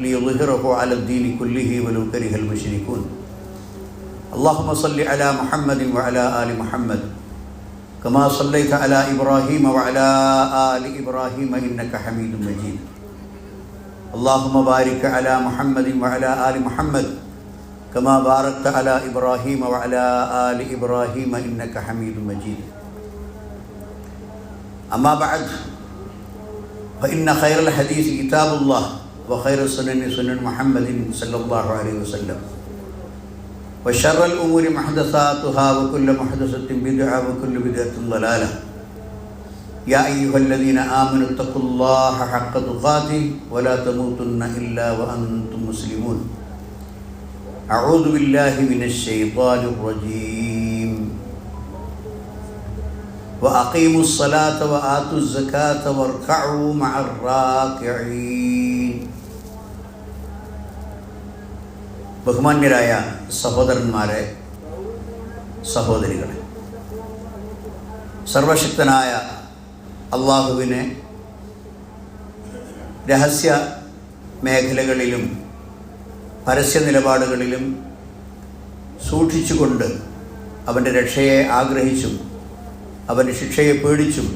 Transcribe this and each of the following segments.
ليظهره على الدين كله ولو كره المشركون. اللهم صل على محمد وعلى آل محمد كما صليت على إبراهيم وعلى آل إبراهيم إنك حميد مجيد. اللهم بارك على محمد وعلى آل محمد كما باركت على إبراهيم وعلى آل إبراهيم إنك حميد مجيد. أما بعد فإن خير الحديث كتاب الله. وخير السنن سنن محمد صلى الله عليه وسلم. وشر الأمور محدثاتها وكل محدثة بدعة وكل بدعة ضلالة. يا أيها الذين آمنوا اتقوا الله حق تقاته ولا تموتن إلا وأنتم مسلمون. أعوذ بالله من الشيطان الرجيم. وأقيموا الصلاة وآتوا الزكاة واركعوا مع الراكعين. ബഹുമാന്യരായ സഹോദരന്മാരെ സഹോദരികളെ. സർവശക്തനായ അള്ളാഹുവിനെ രഹസ്യ മേഖലകളിലും പരസ്യ നിലപാടുകളിലും സൂക്ഷിച്ചുകൊണ്ട് അവന്റെ രക്ഷയെ ആഗ്രഹിച്ചും അവന്റെ ശിക്ഷയെ പേടിച്ചും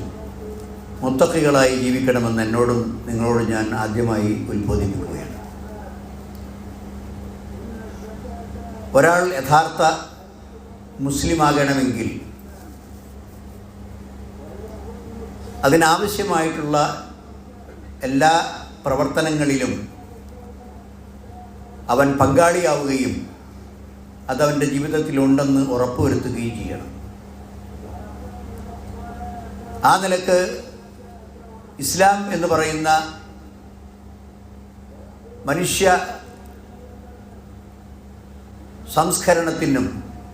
മുത്തക്കികളായി ജീവിക്കണമെന്ന് എന്നോടും നിങ്ങളോട് ഞാൻ ആദ്യമായി ഉത്ബോധിപ്പിക്കുകയാണ്. ഒരാൾ യഥാർത്ഥ മുസ്ലിമാകണമെങ്കിൽ അതിനാവശ്യമായിട്ടുള്ള എല്ലാ പ്രവർത്തനങ്ങളിലും അവൻ പങ്കാളിയാവുകയും അതവന്റെ ജീവിതത്തിലുണ്ടെന്ന് ഉറപ്പുവരുത്തുകയും ചെയ്യണം. ആ നിലയ്ക്ക് ഇസ്ലാം എന്ന് പറയുന്ന മനുഷ്യ സംസ്കരണത്തിനും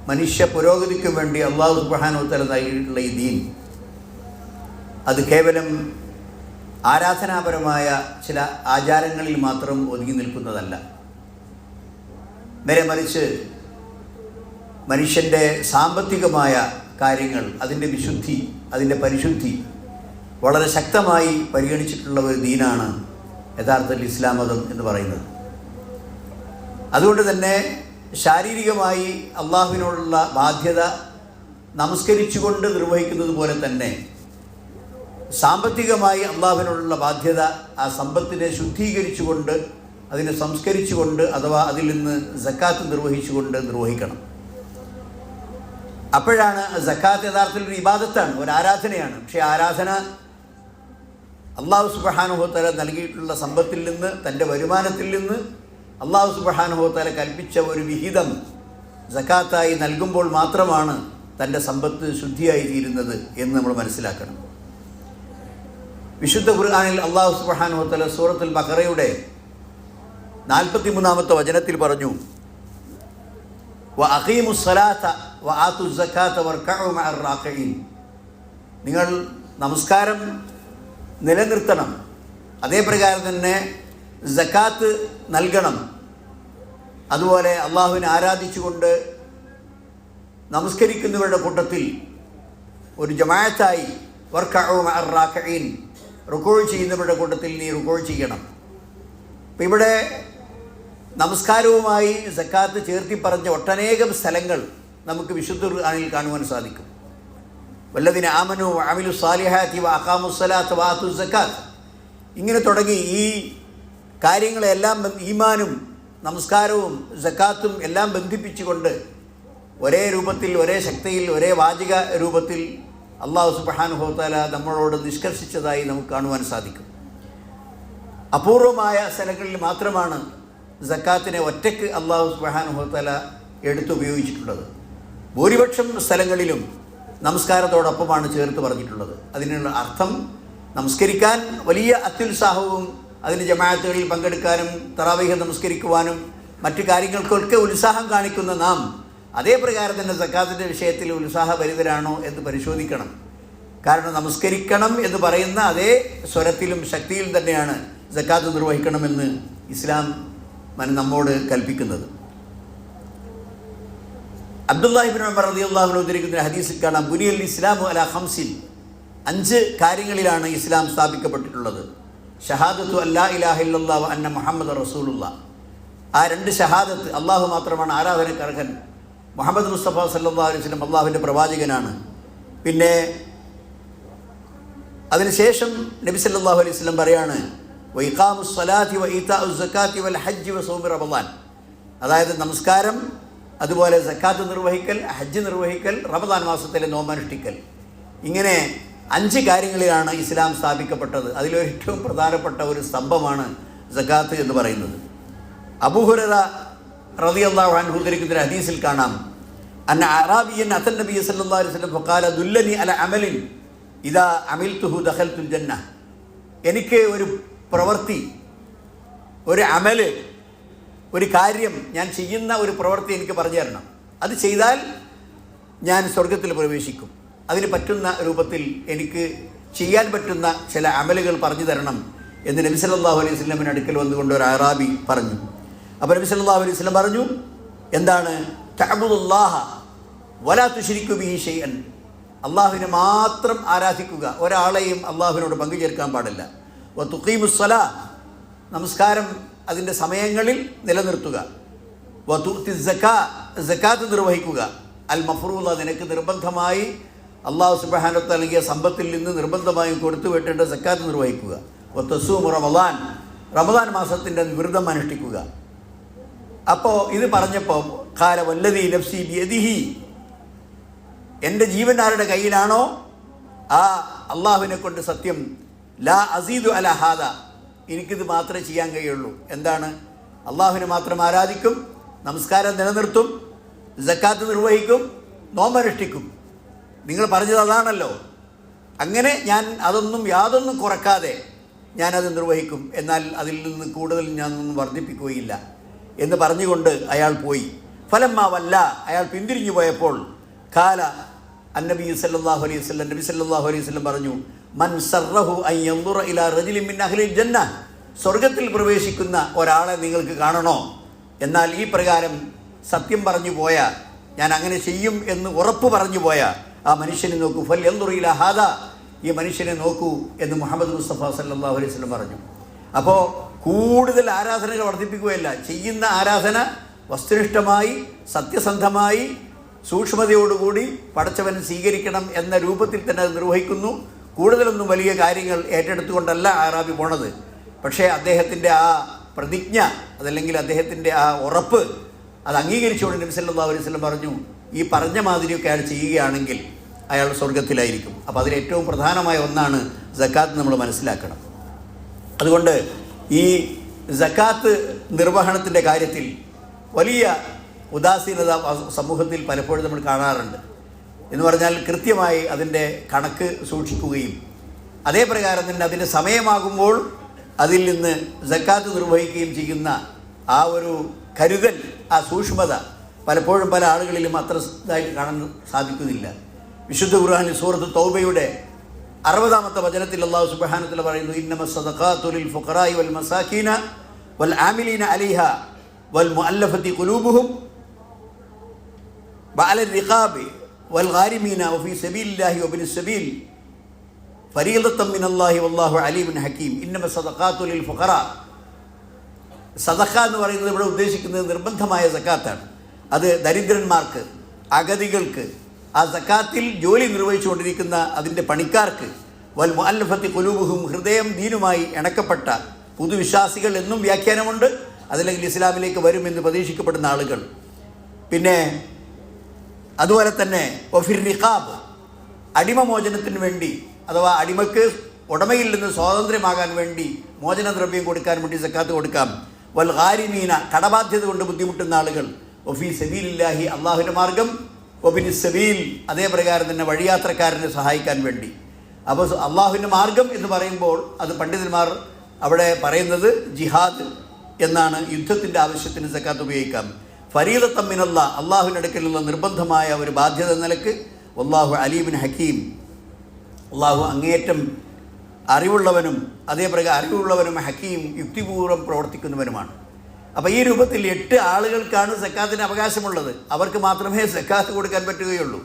മനുഷ്യ പുരോഗതിക്കും വേണ്ടി അള്ളാഹു സുബാനോത്തല നൽകിയിട്ടുള്ള ഈ ദീൻ. അത് കേവലം ആരാധനാപരമായ ചില ആചാരങ്ങളിൽ മാത്രം ഒതുങ്ങി നിൽക്കുന്നതല്ല. നേരെ മറിച്ച് മനുഷ്യന്റെ സാമ്പത്തികമായ കാര്യങ്ങൾ അതിന്റെ വിശുദ്ധി അതിന്റെ പരിശുദ്ധി വളരെ ശക്തമായി പരിഗണിച്ചിട്ടുള്ള ഒരു ദീനാണ് യഥാർത്ഥത്തിൽ ഇസ്ലാം മതം എന്ന് പറയുന്നത്. അതുകൊണ്ട് തന്നെ ശാരീരികമായി അള്ളാഹുവിനോടുള്ള ബാധ്യത നമസ്കരിച്ചുകൊണ്ട് നിർവഹിക്കുന്നത് പോലെ തന്നെ സാമ്പത്തികമായി അള്ളാഹുവിനോടുള്ള ബാധ്യത ആ സമ്പത്തിനെ ശുദ്ധീകരിച്ചുകൊണ്ട് അതിനെ സംസ്കരിച്ചുകൊണ്ട് അഥവാ അതിൽ നിന്ന് ജക്കാത്ത് നിർവഹിച്ചുകൊണ്ട് നിർവഹിക്കണം. അപ്പോഴാണ് ജക്കാത്ത് യഥാർത്ഥത്തിൽ ഒരു ഇബാദത്താണ് ഒരു ആരാധനയാണ്. പക്ഷേ ആരാധന അള്ളാഹു സുബഹാനുഭവത്തല നൽകിയിട്ടുള്ള സമ്പത്തിൽ നിന്ന് തന്റെ വരുമാനത്തിൽ നിന്ന് അള്ളാഹു സുബഹാനുഭവത്തല കൽപ്പിച്ച ഒരു വിഹിതം ജക്കാത്തായി നൽകുമ്പോൾ മാത്രമാണ് തന്റെ സമ്പത്ത് ശുദ്ധിയായി തീരുന്നത് എന്ന് നമ്മൾ മനസ്സിലാക്കണം. വിശുദ്ധ ഖുർആാനിൽ അള്ളാഹു സുബഹാനുഭവത്തല സൂറത്തുൽ ബഖറയുടെ നാൽപ്പത്തി മൂന്നാമത്തെ വചനത്തിൽ പറഞ്ഞു നിങ്ങൾ നമസ്കാരം നിലനിർത്തണം. അതേപ്രകാരം തന്നെ ജക്കാത്ത് നൽകണം. അതുപോലെ അള്ളാഹുവിനെ ആരാധിച്ചുകൊണ്ട് നമസ്കരിക്കുന്നവരുടെ കൂട്ടത്തിൽ ഒരു ജമായത്തായി വർക്കീൻ റുക്കോൾ ചെയ്യുന്നവരുടെ കൂട്ടത്തിൽ നീ റുക്കോൾ ചെയ്യണം. അപ്പം ഇവിടെ നമസ്കാരവുമായി സക്കാത്ത് ചേർത്തി പറഞ്ഞ ഒട്ടനേകം സ്ഥലങ്ങൾ നമുക്ക് വിശുദ്ധ ആണിൽ കാണുവാൻ സാധിക്കും. വല്ലതിന് ആമനു അമിലു സാലിഹാത്തി വാഹാമുസലാത്ത് വാത്തു സക്കാത്ത് ഇങ്ങനെ തുടങ്ങി ഈ കാര്യങ്ങളെല്ലാം ഈമാനും നമസ്കാരവും സക്കാത്തും എല്ലാം ബന്ധിപ്പിച്ചുകൊണ്ട് ഒരേ രൂപത്തിൽ ഒരേ ശക്തിയിൽ ഒരേ വാചിക രൂപത്തിൽ അള്ളാഹു സുബാനുഭവത്താല നമ്മളോട് നിഷ്കർഷിച്ചതായി നമുക്ക് കാണുവാൻ സാധിക്കും. അപൂർവമായ സ്ഥലങ്ങളിൽ മാത്രമാണ് ജക്കാത്തിനെ ഒറ്റയ്ക്ക് അള്ളാഹു സുബാനുഭവത്തല എടുത്തുപയോഗിച്ചിട്ടുള്ളത് ഭൂരിപക്ഷം സ്ഥലങ്ങളിലും നമസ്കാരത്തോടൊപ്പമാണ് ചേർത്ത് പറഞ്ഞിട്ടുള്ളത്. അതിനുള്ള അർത്ഥം നമസ്കരിക്കാൻ വലിയ അത്യുത്സാഹവും അതിന് ജമാഅത്തുകളിൽ പങ്കെടുക്കാനും തറാവീഹ് നമസ്കരിക്കുവാനും മറ്റു കാര്യങ്ങൾക്കൊക്കെ ഉത്സാഹം കാണിക്കുന്ന നാം അതേ പ്രകാരം തന്നെ സക്കാത്തിന്റെ വിഷയത്തിൽ ഉത്സാഹഭരിതരാണോ എന്ന് പരിശോധിക്കണം. കാരണം നമസ്കരിക്കണം എന്ന് പറയുന്ന അതേ സ്വരത്തിലും ശക്തിയിലും തന്നെയാണ് സക്കാത്ത് നിർവഹിക്കണമെന്ന് ഇസ്ലാം നമ്മോട് കൽപ്പിക്കുന്നത്. അബ്ദുല്ലാഹിബിൻ ഉമർ റളിയല്ലാഹു അൻഹു ഉദ്ധരിക്കുന്ന ഹദീസിൽ കാണാം ബുനിയൽ ഇസ്ലാം അല ഹംസിൽ അഞ്ച് കാര്യങ്ങളിലാണ് ഇസ്ലാം സ്ഥാപിക്കപ്പെട്ടിട്ടുള്ളത്. ഷഹാദത്തു അല്ലാ ഇലാഹ ഇല്ലല്ലാഹു അന്ന മുഹമ്മദ് റസൂലുള്ള ആ രണ്ട് ഷഹാദത്ത് അള്ളാഹു മാത്രമാണ് ആരാധനക്കർഹൻ. മുഹമ്മദ് മുസ്തഫ സല്ലാ അലൈഹി വസല്ലം അള്ളാഹുവിന്റെ പ്രവാചകനാണ്. പിന്നെ അതിനുശേഷം നബി സല്ലാഹു അലൈഹി വസല്ലം പറയാണ് വൽ വസൗമി റമദാൻ. അതായത് നമസ്കാരം അതുപോലെ സക്കാത്ത് നിർവഹിക്കൽ ഹജ്ജ് നിർവഹിക്കൽ റമദാൻ മാസത്തിലെ നോമ്പനുഷ്ഠിക്കൽ. ഇങ്ങനെ അഞ്ച് കാര്യങ്ങളിലാണ് ഇസ്ലാം സ്ഥാപിക്കപ്പെട്ടത്. അതിലേറ്റവും പ്രധാനപ്പെട്ട ഒരു സ്തംഭമാണ് സക്കാത്ത് എന്ന് പറയുന്നത്. അബുഹുര റളിയല്ലാഹു അൻഹു ഉദ്ധരിക്കുന്ന ഒരു ഹദീസിൽ കാണാം. അന്ന അറാബിയൻ അസൻ നബി അലൈഹി ദുല്ലനി അല അമലിൻ ഇതാ ഇദാ അമിൽതുഹു ദഖൽതുൽ ജന്ന. എനിക്ക് ഒരു പ്രവൃത്തി ഒരു അമൽ ഒരു കാര്യം ഞാൻ ചെയ്യുന്ന ഒരു പ്രവൃത്തി എനിക്ക് പറഞ്ഞു തരണം. അത് ചെയ്താൽ ഞാൻ സ്വർഗത്തിൽ പ്രവേശിക്കും. അതിന് പറ്റുന്ന രൂപത്തിൽ എനിക്ക് ചെയ്യാൻ പറ്റുന്ന ചില അമലുകൾ പറഞ്ഞു തരണം എന്ന് നബി സല്ലാഹു അലൈഹി സ്വലമിന് അടുക്കൽ വന്നുകൊണ്ട് ഒരു അറാബി പറഞ്ഞു. അപ്പോൾ നബി സല്ലാഹു അലൈഹി സ്വലം പറഞ്ഞു എന്താണ്? തഅബുദുല്ലാഹ വലാ തുശ്രിക്കു ബിഹി ഷൈഅൻ. അള്ളാഹുവിനെ മാത്രം ആരാധിക്കുക ഒരാളെയും അള്ളാഹുവിനോട് പങ്കു ചേർക്കാൻ പാടില്ല. വ തുക്കീമുസ്വല നമസ്കാരം അതിന്റെ സമയങ്ങളിൽ നിലനിർത്തുക. വതുഅ്തി സക്കാ സക്കാത്ത് നിർവഹിക്കുക. അൽ മഫറൂള നിനക്ക് നിർബന്ധമായി അള്ളാഹു സുബ്ഹാനഹു നൽകിയ സമ്പത്തിൽ നിന്ന് നിർബന്ധമായും കൊടുത്തു വിട്ടേണ്ട സക്കാത്ത് നിർവഹിക്കുക. ഒത്തസൂം റമദാൻ. റമദാൻ മാസത്തിന്റെ വിരുദ്ധം അനുഷ്ഠിക്കുക. അപ്പോൾ ഇത് പറഞ്ഞപ്പോൾ കാല വല്ലതി നഫ്സി ബിയദിഹി. എന്റെ ജീവൻ ആരുടെ കയ്യിലാണോ? ആ അള്ളാഹുവിനെ കൊണ്ട് സത്യം ലാ അസീദു അല ഹാദ. എനിക്കിത് മാത്രമേ ചെയ്യാൻ കഴിയുള്ളൂ. എന്താണ്? അള്ളാഹുവിനെ മാത്രം ആരാധിക്കും നമസ്കാരം നിലനിർത്തും ജക്കാത്ത് നിർവഹിക്കും നോമ്പനുഷ്ഠിക്കും. നിങ്ങൾ പറഞ്ഞത് അതാണല്ലോ. അങ്ങനെ ഞാൻ അതൊന്നും യാതൊന്നും കുറക്കാതെ ഞാനത് നിർവഹിക്കും. എന്നാൽ അതിൽ നിന്ന് കൂടുതൽ ഞാനൊന്നും വർദ്ധിപ്പിക്കുകയില്ല എന്ന് പറഞ്ഞുകൊണ്ട് അയാൾ പോയി. ഫലമ്മാവല്ല അയാൾ പിന്തിരിഞ്ഞു പോയപ്പോൾ കാല അന്നബി സല്ലാഹു അലൈഹി വസല്ലം നബി സല്ലാഹു അലൈഹി വസല്ലം പറഞ്ഞു മൻ അൻ ഇലാ മിൻ അഹ്ലിൽ ജന്ന സ്വർഗത്തിൽ പ്രവേശിക്കുന്ന ഒരാളെ നിങ്ങൾക്ക് കാണണോ? എന്നാൽ ഈ പ്രകാരം സത്യം പറഞ്ഞു പോയ ഞാൻ അങ്ങനെ ചെയ്യും എന്ന് ഉറപ്പ് പറഞ്ഞു പോയ ആ മനുഷ്യനെ നോക്കൂ. ഫൽ എന്തുറിയില്ല ഹാദ. ഈ മനുഷ്യനെ നോക്കൂ എന്ന് മുഹമ്മദ് മുസ്തഫ സല്ലാ അലൈഹി സ്വലം പറഞ്ഞു. അപ്പോൾ കൂടുതൽ ആരാധനകൾ വർദ്ധിപ്പിക്കുകയല്ല. ചെയ്യുന്ന ആരാധന വസ്തുനിഷ്ഠമായി സത്യസന്ധമായി സൂക്ഷ്മതയോടുകൂടി പടച്ചവൻ സ്വീകരിക്കണം എന്ന രൂപത്തിൽ തന്നെ അത് നിർവഹിക്കുന്നു. കൂടുതലൊന്നും വലിയ കാര്യങ്ങൾ ഏറ്റെടുത്തുകൊണ്ടല്ല ആറാബി പോണത്. പക്ഷേ അദ്ദേഹത്തിന്റെ ആ പ്രതിജ്ഞ അതല്ലെങ്കിൽ അദ്ദേഹത്തിന്റെ ആ ഉറപ്പ് അത് അംഗീകരിച്ചുകൊണ്ട് നബി സല്ലല്ലാഹു അലൈഹി വസല്ലം പറഞ്ഞു ഈ പറഞ്ഞ മാതിരിയൊക്കെ അയാൾ ചെയ്യുകയാണെങ്കിൽ അയാൾ സ്വർഗത്തിലായിരിക്കും. അപ്പോൾ അതിൽ ഏറ്റവും പ്രധാനമായ ഒന്നാണ് ജക്കാത്ത് നമ്മൾ മനസ്സിലാക്കണം. അതുകൊണ്ട് ഈ ജക്കാത്ത് നിർവഹണത്തിന്റെ കാര്യത്തിൽ വലിയ ഉദാസീനത സമൂഹത്തിൽ പലപ്പോഴും നമ്മൾ കാണാറുണ്ട്. എന്ന് പറഞ്ഞാൽ കൃത്യമായി അതിന്റെ കണക്ക് സൂക്ഷിക്കുകയും അതേ പ്രകാരം തന്നെ അതിന്റെ സമയമാകുമ്പോൾ അതിൽ നിന്ന് ജക്കാത്ത് നിർവഹിക്കുകയും ചെയ്യുന്ന ആ ഒരു കരുതൽ ആ സൂക്ഷ്മത പലപ്പോഴും പല ആളുകളിലും അത്ര ഇതായിട്ട് കാണാൻ സാധിക്കുന്നില്ല. വിശുദ്ധ ഖുർഹാൻ സൂറത്ത് തൗബയുടെ അറുപതാമത്തെ വചനത്തിൽ അള്ളാഹു സുബാനത്തിൽ പറയുന്നു ഇന്നമ സദഖാത്തുലിൽ ഫുഖറായി വൽ മസാഖീന വൽ ആമിലീന അലിഹ വൽ മുഅല്ലഫത്തി കുലൂബുഹും വഅല റിഖാബ് വൽ ഗാരിമീന വഫി സബീലില്ലാഹി വബിൻ സബീൽ ഫരീദത്തം അല്ലാഹി വല്ലാഹു അലീമുൻ ഹക്കീം. ഇന്നമ സദഖാത്തുലിൽ ഫുഖറ. സദഖ എന്ന് പറയുന്നത് ഇവിടെ ഉദ്ദേശിക്കുന്നത് നിർബന്ധമായ സക്കാത്താണ്. അത് ദരിദ്രന്മാർക്ക് അഗതികൾക്ക് ആ സക്കാത്തിൽ ജോലി നിർവഹിച്ചുകൊണ്ടിരിക്കുന്ന അതിന്റെ പണിക്കാർക്ക് വൽ മുഅല്ലഫത്തി കുലൂബുഹും ഹൃദയം ദീനുമായി ഇണക്കപ്പെട്ട പുതുവിശ്വാസികൾ എന്നും വ്യാഖ്യാനമുണ്ട്. അതല്ലെങ്കിൽ ഇസ്ലാമിലേക്ക് വരുമെന്ന് പ്രതീക്ഷിക്കപ്പെടുന്ന ആളുകൾ. പിന്നെ അതുപോലെ തന്നെ ഒഫിർ നിഖാബ് അടിമമോചനത്തിന് വേണ്ടി അഥവാ അടിമക്ക് ഉടമയിൽ നിന്ന് സ്വാതന്ത്ര്യമാകാൻ വേണ്ടി മോചനദ്രവ്യം കൊടുക്കാൻ വേണ്ടി സക്കാത്ത് കൊടുക്കാം. വൽ ഹാരിമീന കടബാധ്യത കൊണ്ട് ബുദ്ധിമുട്ടുന്ന ആളുകൾ അള്ളാഹുവിന്റെ മാർഗം ഒബിൻ സബീൽ അതേ പ്രകാരം തന്നെ വഴിയാത്രക്കാരനെ സഹായിക്കാൻ വേണ്ടി. അപ്പോൾ അള്ളാഹുവിന്റെ മാർഗം എന്ന് പറയുമ്പോൾ അത് പണ്ഡിതന്മാർ അവിടെ പറയുന്നത് ജിഹാദ് എന്നാണ് യുദ്ധത്തിന്റെ ആവശ്യത്തിന് സക്കാത്ത് ഉപയോഗിക്കാം. ഫരീദ തമ്മിനുള്ള അള്ളാഹുവിന്റെ അടുക്കലുള്ള നിർബന്ധമായ ഒരു ബാധ്യത നിലയ്ക്ക് അള്ളാഹു അലീബിൻ ഹക്കീം. അള്ളാഹു അങ്ങേയറ്റം അറിവുള്ളവനും അതേപ്രകാരം അറിവുള്ളവനും ഹക്കീം യുക്തിപൂർവം പ്രവർത്തിക്കുന്നവനുമാണ്. അപ്പോൾ ഈ രൂപത്തിൽ എട്ട് ആളുകൾക്കാണ് സക്കാത്തിന് അവകാശമുള്ളത്. അവർക്ക് മാത്രമേ സക്കാത്ത് കൊടുക്കാൻ പറ്റുകയുള്ളൂ.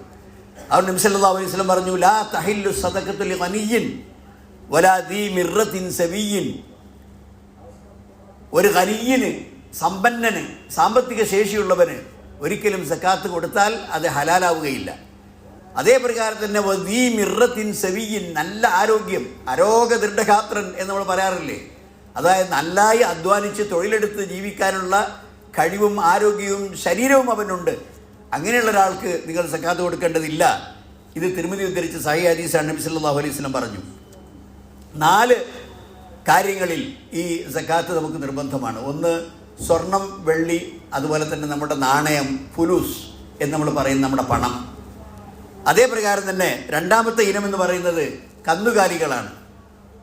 അവർ നിമിഷല്ലാ അലൈഹി സ്വലം പറഞ്ഞു ലാ തഹില്ലു സദക്കത്തുൽ ഖനിയ്യിൻ വലാ ദീ മിറത്തിൻ സവിയ്യിൻ. ഒരു ഖനിയ്യന് സമ്പന്നന് സാമ്പത്തിക ശേഷിയുള്ളവന് ഒരിക്കലും സക്കാത്ത് കൊടുത്താൽ അത് ഹലാലാവുകയില്ല. അതേ പ്രകാരം തന്നെ വദീ മിറത്തിൻ സവിയിൻ നല്ല ആരോഗ്യം അരോഗ ദൃഢഗാത്രൻ എന്ന് നമ്മൾ പറയാറില്ലേ? അതായത് നന്നായി അധ്വാനിച്ച് തൊഴിലെടുത്ത് ജീവിക്കാനുള്ള കഴിവും ആരോഗ്യവും ശരീരവും അവനുണ്ട്. അങ്ങനെയുള്ള ഒരാൾക്ക് നിങ്ങൾ സക്കാത്ത് കൊടുക്കേണ്ടതില്ല. ഇത് തിരുമതി ഉദ്ധരിച്ച് സഹി ഹദീസ് നബി സല്ലാഹു അലൈഹി വസല്ലം പറഞ്ഞു. നാല് കാര്യങ്ങളിൽ ഈ സക്കാത്ത് നമുക്ക് നിർബന്ധമാണ്. ഒന്ന് സ്വർണം വെള്ളി അതുപോലെ തന്നെ നമ്മുടെ നാണയം ഫുലൂസ് എന്ന് നമ്മൾ പറയുന്ന നമ്മുടെ പണം. അതേ പ്രകാരം തന്നെ രണ്ടാമത്തെ ഇനം എന്ന് പറയുന്നത് കന്നുകാലികളാണ്.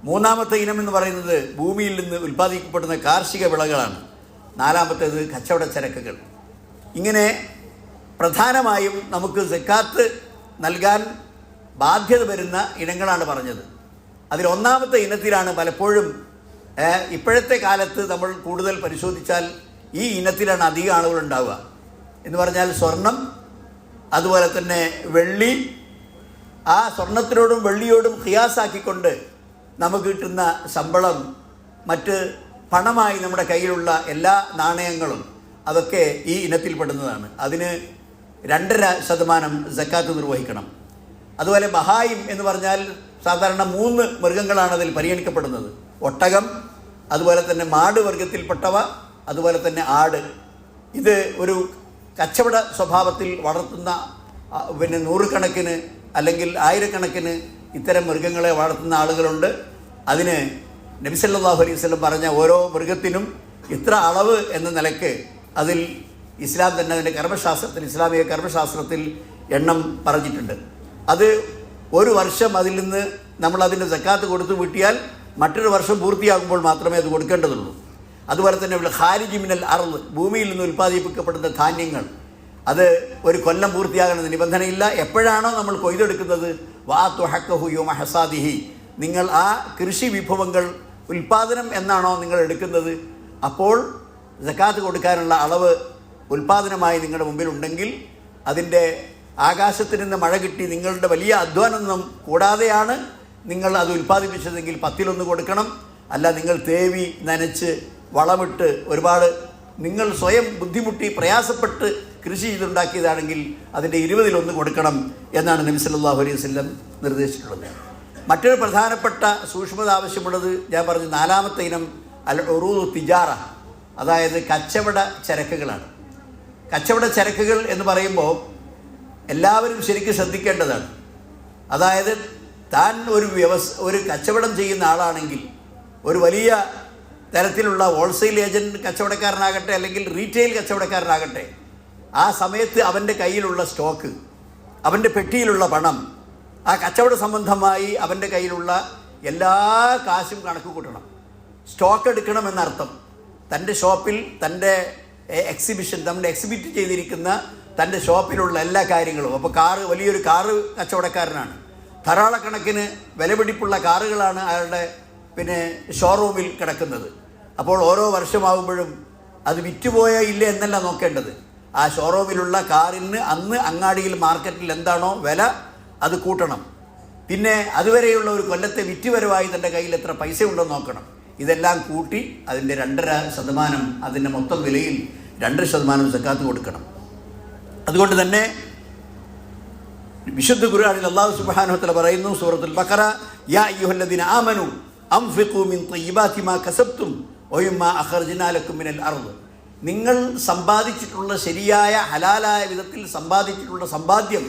മൂന്നാമത്തെ ഇനം എന്ന് പറയുന്നത് ഭൂമിയിൽ നിന്ന് ഉൽപ്പാദിക്കപ്പെടുന്ന കാർഷിക വിളകളാണ്. നാലാമത്തേത് കച്ചവട ചരക്കുകൾ. ഇങ്ങനെ പ്രധാനമായും നമുക്ക് സെക്കാത്ത് നൽകാൻ ബാധ്യത വരുന്ന ഇനങ്ങളാണ് പറഞ്ഞത്. അതിൽ ഒന്നാമത്തെ ഇനത്തിലാണ് പലപ്പോഴും ഇപ്പോഴത്തെ കാലത്ത് നമ്മൾ കൂടുതൽ പരിശോധിച്ചാൽ ഈ ഇനത്തിലാണ് അധികം ആളുകൾ ഉണ്ടാവുക. എന്ന് പറഞ്ഞാൽ സ്വർണം അതുപോലെ തന്നെ വെള്ളി ആ സ്വർണത്തിനോടും വെള്ളിയോടും ഖിയാസാക്കിക്കൊണ്ട് നമുക്ക് കിട്ടുന്ന ശമ്പളം മറ്റ് പണമായി നമ്മുടെ കയ്യിലുള്ള എല്ലാ നാണയങ്ങളും അതൊക്കെ ഈ ഇനത്തിൽപ്പെടുന്നതാണ് അതിന് രണ്ടര ശതമാനം ജക്കാത്ത് നിർവഹിക്കണം. അതുപോലെ ബഹായിം എന്ന് പറഞ്ഞാൽ സാധാരണ മൂന്ന് മൃഗങ്ങളാണ് അതിൽ പരിഗണിക്കപ്പെടുന്നത്. ഒട്ടകം അതുപോലെ തന്നെ മാട് വർഗത്തിൽപ്പെട്ടവ അതുപോലെ തന്നെ ആട്. ഇത് ഒരു കച്ചവട സ്വഭാവത്തിൽ വളർത്തുന്ന പിന്നെ നൂറുകണക്കിന് അല്ലെങ്കിൽ ആയിരക്കണക്കിന് ഇത്തരം മൃഗങ്ങളെ വളർത്തുന്ന ആളുകളുണ്ട്. അതിന് നബിസല്ലാഹു അലൈഹി വസല്ലം പറഞ്ഞ ഓരോ മൃഗത്തിനും ഇത്ര അളവ് എന്ന നിലയ്ക്ക് അതിൽ ഇസ്ലാം തന്നെ അതിന്റെ കർമ്മശാസ്ത്രത്തിൽ ഇസ്ലാമിക കർമ്മശാസ്ത്രത്തിൽ എണ്ണം പറഞ്ഞിട്ടുണ്ട്. അത് ഒരു വർഷം അതിൽ നിന്ന് നമ്മൾ അതിന്റെ സക്കാത്ത് കൊടുത്ത് വിട്ടിയാൽ മറ്റൊരു വർഷം പൂർത്തിയാകുമ്പോൾ മാത്രമേ അത് കൊടുക്കേണ്ടതുള്ളൂ. അതുപോലെ തന്നെ ഇവിടെ ഹാരിജിമിനൽ ഭൂമിയിൽ നിന്ന് ഉൽപ്പാദിപ്പിക്കപ്പെടുന്ന ധാന്യങ്ങൾ അത് ഒരു കൊല്ലം പൂർത്തിയാകണമെന്ന് നിബന്ധനയില്ല. എപ്പോഴാണോ നമ്മൾ കൊയ്തെടുക്കുന്നത്? വാ തുഹക്കഹു യോമ ഹസാദിഹി. നിങ്ങൾ ആ കൃഷി വിഭവങ്ങൾ ഉൽപ്പാദനം എന്നാണോ നിങ്ങൾ എടുക്കുന്നത്? അപ്പോൾ ജക്കാത്ത് കൊടുക്കാനുള്ള അളവ് ഉൽപ്പാദനമായി നിങ്ങളുടെ മുമ്പിൽ ഉണ്ടെങ്കിൽ അതിന്റെ ആകാശത്തിൽ നിന്ന് മഴ കിട്ടി നിങ്ങളുടെ വലിയ അധ്വാനമൊന്നും കൂടാതെയാണ് നിങ്ങൾ അത് ഉൽപ്പാദിപ്പിച്ചതെങ്കിൽ പത്തിലൊന്ന് കൊടുക്കണം. അല്ല നിങ്ങൾ തേവി നനച്ച് വളമിട്ട് ഒരുപാട് നിങ്ങൾ സ്വയം ബുദ്ധിമുട്ടി പ്രയാസപ്പെട്ട് കൃഷി ചെയ്തുണ്ടാക്കിയതാണെങ്കിൽ അതിന്റെ ഇരുപതിലൊന്ന് കൊടുക്കണം എന്നാണ് നബി അലൈഹി വസല്ലം നിർദ്ദേശിച്ചിട്ടുള്ളത്. മറ്റൊരു പ്രധാനപ്പെട്ട സൂക്ഷ്മത ആവശ്യമുള്ളത് ഞാൻ പറഞ്ഞു നാലാമത്തെ ഇനം അൽ ഒറൂ തിജാറ അതായത് കച്ചവട ചരക്കുകളാണ്. കച്ചവട ചരക്കുകൾ എന്ന് പറയുമ്പോൾ എല്ലാവരും ശരിക്കും ശ്രദ്ധിക്കേണ്ടതാണ്. അതായത് താൻ ഒരു വ്യവസ് ഒരു കച്ചവടം ചെയ്യുന്ന ആളാണെങ്കിൽ ഒരു വലിയ തരത്തിലുള്ള ഹോൾസെയിൽ ഏജന്റ് കച്ചവടക്കാരനാകട്ടെ അല്ലെങ്കിൽ റീറ്റെയിൽ കച്ചവടക്കാരനാകട്ടെ ആ സമയത്ത് അവന്റെ കയ്യിലുള്ള സ്റ്റോക്ക് അവന്റെ പെട്ടിയിലുള്ള പണം ആ കച്ചവട സംബന്ധമായി അവന്റെ കയ്യിലുള്ള എല്ലാ കാശും കണക്ക് കൂട്ടണം. സ്റ്റോക്ക് എടുക്കണം എന്നർത്ഥം. തന്റെ ഷോപ്പിൽ തന്റെ എക്സിബിഷൻ തമ്മിൽ എക്സിബിറ്റ് ചെയ്തിരിക്കുന്ന തന്റെ ഷോപ്പിലുള്ള എല്ലാ കാര്യങ്ങളും. അപ്പോൾ കാറ് വലിയൊരു കാറ് കച്ചവടക്കാരനാണ്. ധാരാളക്കണക്കിന് വിലപിടിപ്പുള്ള കാറുകളാണ് അയാളുടെ പിന്നെ ഷോറൂമിൽ കിടക്കുന്നത്. അപ്പോൾ ഓരോ വർഷമാകുമ്പോഴും അത് വിറ്റുപോയോ ഇല്ല എന്നല്ല നോക്കേണ്ടത്. ആ ഷോറൂമിലുള്ള കാറിന് അന്ന് അങ്ങാടിയിൽ മാർക്കറ്റിൽ എന്താണോ വില അത് കൂട്ടണം. പിന്നെ അതുവരെയുള്ള ഒരു കൊല്ലത്തെ വിറ്റുവരവായി തന്റെ കയ്യിൽ എത്ര പൈസ ഉണ്ടെന്ന് നോക്കണം. ഇതെല്ലാം കൂട്ടി അതിന്റെ രണ്ടര ശതമാനം അതിന്റെ മൊത്തം വിലയിൽ രണ്ടര ശതമാനം സക്കാത്ത് കൊടുക്കണം. അതുകൊണ്ട് തന്നെ വിശുദ്ധ ഗുരുവാണിൽ അള്ളാഹു സുബ്ഹാനഹു വതആല പറയുന്നു സൂറത്തുൽ ബക്കറ യാ അയ്യുഹല്ലദീന ആമനു അംഫിഖു മിൻ തയ്യിബാതി മാ കസബ്തും ഒയുമ്മ അഖർജിനാലക്കും മിനൽ അർദ്. നിങ്ങൾ സമ്പാദിച്ചിട്ടുള്ള ശരിയായ ഹലാലായ വിധത്തിൽ സമ്പാദിച്ചിട്ടുള്ള സമ്പാദ്യം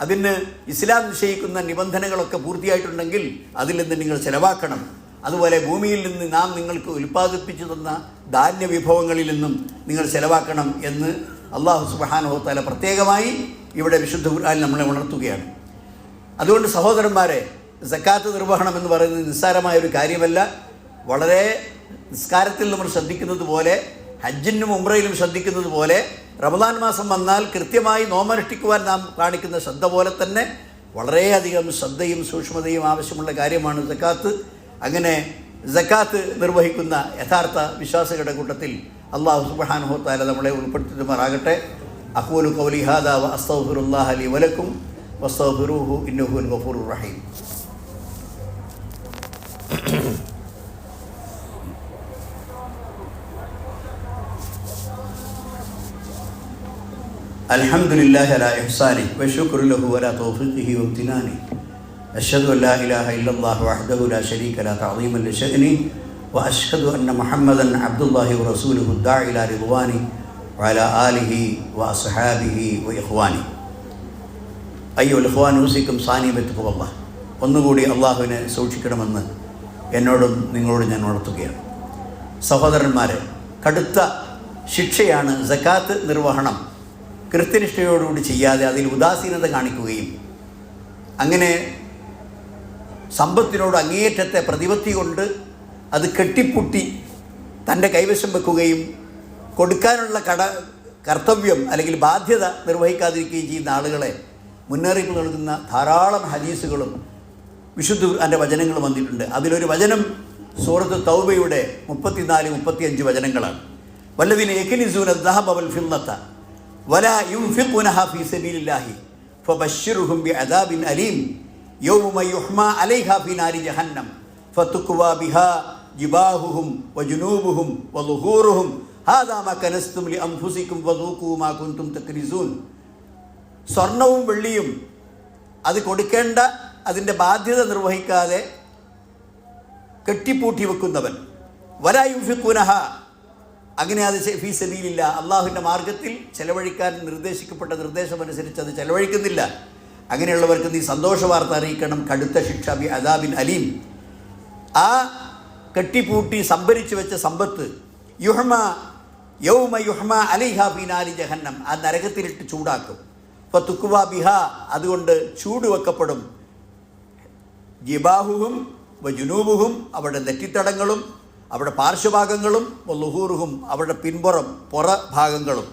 അതിന് ഇസ്ലാം നിശ്ചയിക്കുന്ന നിബന്ധനകളൊക്കെ പൂർത്തിയായിട്ടുണ്ടെങ്കിൽ അതിൽ നിന്ന് നിങ്ങൾ ചെലവാക്കണം. അതുപോലെ ഭൂമിയിൽ നിന്ന് നാം നിങ്ങൾക്ക് ഉൽപ്പാദിപ്പിച്ചു തന്ന ധാന്യ വിഭവങ്ങളിൽ നിന്നും നിങ്ങൾ ചെലവാക്കണം എന്ന് അള്ളാഹു സുബാനുഹത്താല പ്രത്യേകമായി ഇവിടെ വിശുദ്ധ ഖുർആൻ നമ്മളെ ഉണർത്തുകയാണ്. അതുകൊണ്ട് സഹോദരന്മാരെ സക്കാത്ത് നിർവഹണം എന്ന് പറയുന്നത് നിസ്സാരമായ ഒരു കാര്യമല്ല. വളരെ നിസ്കാരത്തിൽ നമ്മൾ ശ്രദ്ധിക്കുന്നത് പോലെ ഹജ്ജിനും ഉംറയിലും ശ്രദ്ധിക്കുന്നത് പോലെ റമദാൻ മാസം വന്നാൽ കൃത്യമായി നോമനുഷ്ഠിക്കുവാൻ നാം കാണിക്കുന്ന ശ്രദ്ധ പോലെ തന്നെ വളരെയധികം ശ്രദ്ധയും സൂക്ഷ്മതയും ആവശ്യമുള്ള കാര്യമാണ് ജക്കാത്ത് അങ്ങനെ ജക്കാത്ത് നിർവഹിക്കുന്ന യഥാർത്ഥ വിശ്വാസികളുടെ കൂട്ടത്തിൽ അള്ളാഹു സുബാനുഹോത്താല നമ്മളെ ഉൾപ്പെടുത്തുമാറാകട്ടെ. അഖൂലു കൗലിഹാദാവ് ഹാദ വ അസ്തഗ്ഫിറുല്ലാഹ ലി വലക്കും. വസ്തഗ്ഫിറൂഹു ഇന്നഹു ഗഫൂർ റഹീം. الحمد لله على إحسانه وشكر له على توفيقه وامتنانه أشهد أن لا إله إلا الله وحده لا شريك له تعظيما لشأنه وأشهد أن محمدا عبد الله ورسوله الداعي إلى رضوانه وعلى آله وأصحابه وإخوانه അയ്യോ ലഹ്വാനൂസിക്കും بتقوى الله ഒന്നുകൂടി അള്ളാഹുവിനെ സൂക്ഷിക്കണമെന്ന് എന്നോടും നിങ്ങളോടും ഞാൻ ഉണർത്തുകയാണ് സഹോദരന്മാരെ കടുത്ത ശിക്ഷയാണ് സക്കാത്ത് നിർവഹണം കൃത്യനിഷ്ഠയോടുകൂടി ചെയ്യാതെ അതിൽ ഉദാസീനത കാണിക്കുകയും അങ്ങനെ സമ്പത്തിനോട് അങ്ങേയറ്റത്തെ പ്രതിപത്തി കൊണ്ട് അത് കെട്ടിപ്പൂട്ടി തന്റെ കൈവശം വെക്കുകയും കൊടുക്കാനുള്ള കട കർത്തവ്യം അല്ലെങ്കിൽ ബാധ്യത നിർവഹിക്കാതിരിക്കുകയും ചെയ്യുന്ന ആളുകളെ മുന്നറിയിപ്പ് നൽകുന്ന ധാരാളം ഹദീസുകളും വിശുദ്ധ എന്റെ വചനങ്ങൾ വന്നിട്ടുണ്ട്. അതിലൊരു വചനം സൂറത്ത് തൗബയുടെ മുപ്പത്തിനാല് മുപ്പത്തിയഞ്ച് വചനങ്ങളാണ്. വല്ലതിന് എക്കിനിസൂന ദഹബവൽ ഫില്ലത്ത ഫീ സ്വർണവും വെള്ളിയും അത് കൊടുക്കേണ്ട അതിന്റെ ബാധ്യത നിർവഹിക്കാതെ കെട്ടിപ്പൂട്ടി വെക്കുന്നവൻ. വലായുഫിക്കുനഹ അങ്ങനെ അത് ഫീ സബീലില്ല. അള്ളാഹുവിന്റെ മാർഗത്തിൽ ചെലവഴിക്കാൻ നിർദ്ദേശിക്കപ്പെട്ട നിർദ്ദേശമനുസരിച്ച് അത് ചെലവഴിക്കുന്നില്ല. അങ്ങനെയുള്ളവർക്ക് നീ സന്തോഷ വാർത്ത അറിയിക്കണം. കടുത്ത ശിക്ഷ ബി അദാബിൻ അലീം. ആ കെട്ടിപ്പൂട്ടി സംഭരിച്ചു വെച്ച സമ്പത്ത്. യുഹ്മ യൗമ യുഹ്മ അലിഹ ബിനാലി ജഹന്നം. ആ നരകത്തിലിട്ട് ചൂടാക്കും. ഇപ്പോൾ തുക്കുവ ബിഹ അതുകൊണ്ട് ചൂട് വെക്കപ്പെടും. ജിബാഹുഹും ജുനൂബുഹും അവരുടെ നെറ്റിത്തടങ്ങളും അവരുടെ പാർശ്വഭാഗങ്ങളും ലുഹൂറുഹും അവരുടെ പിൻപുറം പുറ ഭാഗങ്ങളും.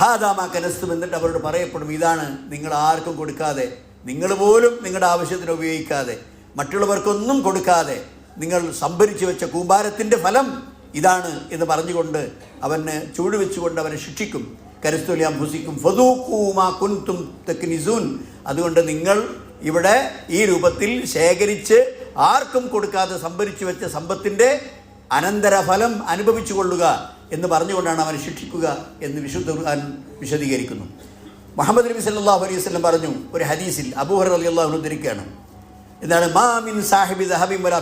ഹാദാമാ കനസ്തും എന്നിട്ട് അവരോട് പറയപ്പെടും ഇതാണ് നിങ്ങൾ ആർക്കും കൊടുക്കാതെ നിങ്ങൾ പോലും നിങ്ങളുടെ ആവശ്യത്തിന് ഉപയോഗിക്കാതെ മറ്റുള്ളവർക്കൊന്നും കൊടുക്കാതെ നിങ്ങൾ സംഭരിച്ചു വെച്ച കൂമ്പാരത്തിന്റെ ഫലം ഇതാണ് എന്ന് പറഞ്ഞുകൊണ്ട് അവന് ചൂട് വെച്ചുകൊണ്ട് അവനെ ശിക്ഷിക്കും. കരുസ്തുലിയാം ഭുസിക്കും ഫതൂക്കൂമാ കുൻതും തെക്കിനിസൂൻ അതുകൊണ്ട് നിങ്ങൾ ഇവിടെ ഈ രൂപത്തിൽ ശേഖരിച്ച് ആർക്കും കൊടുക്കാതെ സംഭരിച്ചു വെച്ച സമ്പത്തിന്റെ അനന്തരഫലം അനുഭവിച്ചു കൊള്ളുക എന്ന് പറഞ്ഞുകൊണ്ടാണ് അവനെ ശിക്ഷിക്കുക എന്ന് വിശുദ്ധ ഖുർആൻ വിശദീകരിക്കുന്നു. മുഹമ്മദ് നബി സല്ലാ അലൈഹി വസ്ലം പറഞ്ഞു ഒരു ഹദീസിൽ അബൂഹർ അലി അള്ളാഹു ഉദ്ധരിക്കുകയാണ് എന്താണ്? മാമിൻ സാഹിബി ദഹബിൻ വലാ